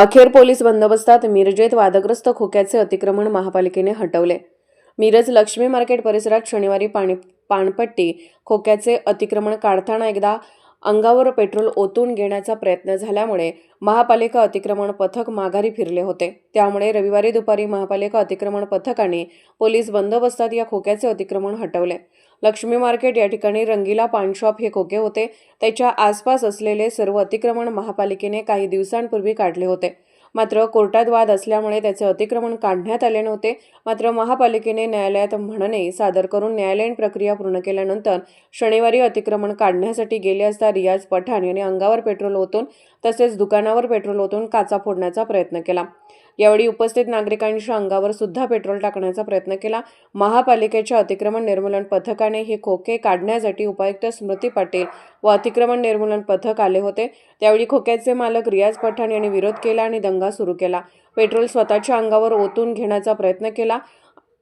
अखेर पोलीस बंदोबस्तात मिरजेत वादग्रस्त खोक्याचे अतिक्रमण महापालिकेने हटवले. मिरज लक्ष्मी मार्केट परिसरात शनिवारी पाणी पाणपट्टी खोक्याचे अतिक्रमण काढताना एकदा अंगावर पेट्रोल ओतून घेण्याचा प्रयत्न झाल्यामुळे महापालिका अतिक्रमण पथक माघारी फिरले होते. त्यामुळे रविवारी दुपारी महापालिका अतिक्रमण पथकाने पोलीस बंदोबस्तात या खोक्याचे अतिक्रमण हटवले. लक्ष्मी मार्केट या ठिकाणी रंगीला पान शॉप हे खोके होते. त्याच्या आसपास असलेले सर्व अतिक्रमण महापालिकेने काही दिवसांपूर्वी काढले होते. मात्र कोर्टात वाद असल्यामुळे त्याचे अतिक्रमण काढण्यात आले नव्हते. मात्र महापालिकेने न्यायालयात म्हणणे सादर करून न्यायालयीन प्रक्रिया पूर्ण केल्यानंतर शनिवारी अतिक्रमण काढण्यासाठी गेले असता रियाज पठाण यांनी अंगावर पेट्रोल ओतून तसेच दुकानावर पेट्रोल ओतून काचा फोडण्याचा प्रयत्न केला. यावेळी उपस्थित नागरिकांच्या अंगावर सुद्धा पेट्रोल टाकण्याचा प्रयत्न केला. महापालिकेच्या अतिक्रमण निर्मूलन पथकाने हे खोके काढण्यासाठी उपायुक्त स्मृती पाटील व अतिक्रमण निर्मूलन पथक आले होते. त्यावेळी खोक्याचे मालक रियाज पठाण यांनी विरोध केला आणि दंगा सुरू केला. पेट्रोल स्वतःच्या अंगावर ओतून घेण्याचा प्रयत्न केला.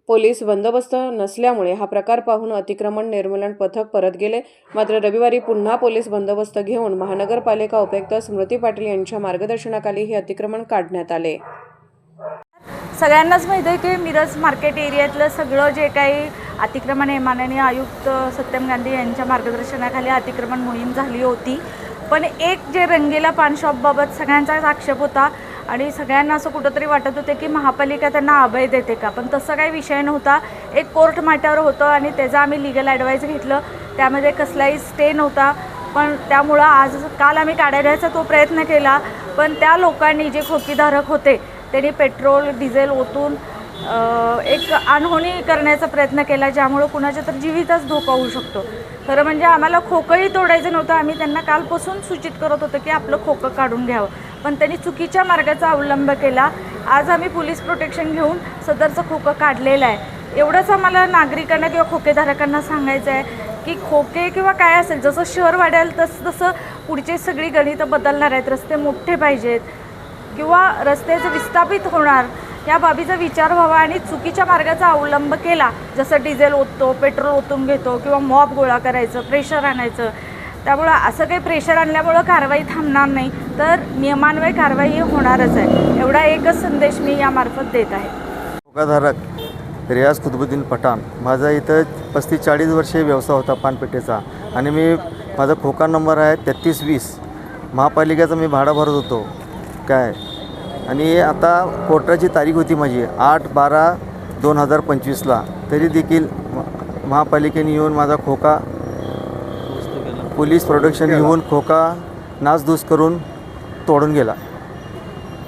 पोलीस बंदोबस्त नसल्यामुळे हा प्रकार पाहून अतिक्रमण निर्मूलन पथक परत गेले. मात्र रविवारी पुन्हा पोलीस बंदोबस्त घेऊन महानगरपालिका उपायुक्त स्मृती पाटील यांच्या मार्गदर्शनाखाली हे अतिक्रमण काढण्यात आले. सगळ्यांनाच माहिती आहे की मिरज मार्केट एरियातलं सगळं जे काही अतिक्रमण हे माननीय आयुक्त सत्यम गांधी यांच्या मार्गदर्शनाखाली अतिक्रमण मोहीम झाली होती. पण एक जे रंगीला पानशॉपबाबत सगळ्यांचाच आक्षेप होता आणि सगळ्यांना असं कुठंतरी वाटत होते की महापालिका त्यांना अभय देते का? पण तसं काही विषय नव्हता. एक कोर्ट मॅटर होतं आणि त्याचा आम्ही लिगल ॲडवाईस घेतलं. त्यामध्ये कसलाही स्टे नव्हता. पण त्यामुळं आज काल आम्ही काढायचा तो प्रयत्न केला. पण त्या लोकांनी जे खोकीधारक होते त्यांनी पेट्रोल डिझेल ओतून एक अनहोणी करण्याचा प्रयत्न केला ज्यामुळं कुणाच्या तर जीवितच धोका होऊ शकतो. खरं म्हणजे आम्हाला खोकंही तोडायचं नव्हतं. आम्ही त्यांना कालपासून सूचित करत होतो की आपलं खोकं काढून घ्यावं. पण त्यांनी चुकीच्या मार्गाचा अवलंब केला. आज आम्ही पोलीस प्रोटेक्शन घेऊन सदरचं खोकं काढलेलं आहे. एवढंच आम्हाला नागरिकांना किंवा खोकेधारकांना सांगायचं आहे की खोके किंवा काय असेल जसं शहर वाढेल तसं तसं पुढची सगळी गणितं बदलणार आहेत. रस्ते मोठे पाहिजेत. किंवा रस्त्याचं विस्थापित होणार या बाबीचा विचार व्हावा आणि चुकीच्या मार्गाचा अवलंब केला. जसं डिझेल ओततो पेट्रोल ओतून घेतो किंवा मॉब गोळा करायचं प्रेशर आणायचं. त्यामुळं असं काही प्रेशर आणल्यामुळं कारवाई थांबणार नाही तर नियमान्वये कारवाई ही होणारच आहे. एवढा एकच संदेश मी यामार्फत देत आहे. धोकाधारक रियाज कुतुबुद्दीन पठाण. माझा इथं पस्तीस चाळीस वर्षे व्यवसाय होता पानपेठेचा आणि मी माझा खोका नंबर आहे तेहतीस वीस. महापालिकेचा मी भाडा भरत होतो. काय? आणि आता कोर्टाची तारीख होती माझी आठ बारा दोन हजार पंचवीसला. तरी देखील महापालिकेने येऊन माझा खोका पोलीस प्रोडक्शन येऊन खोका नासधूस करून तोडून गेला.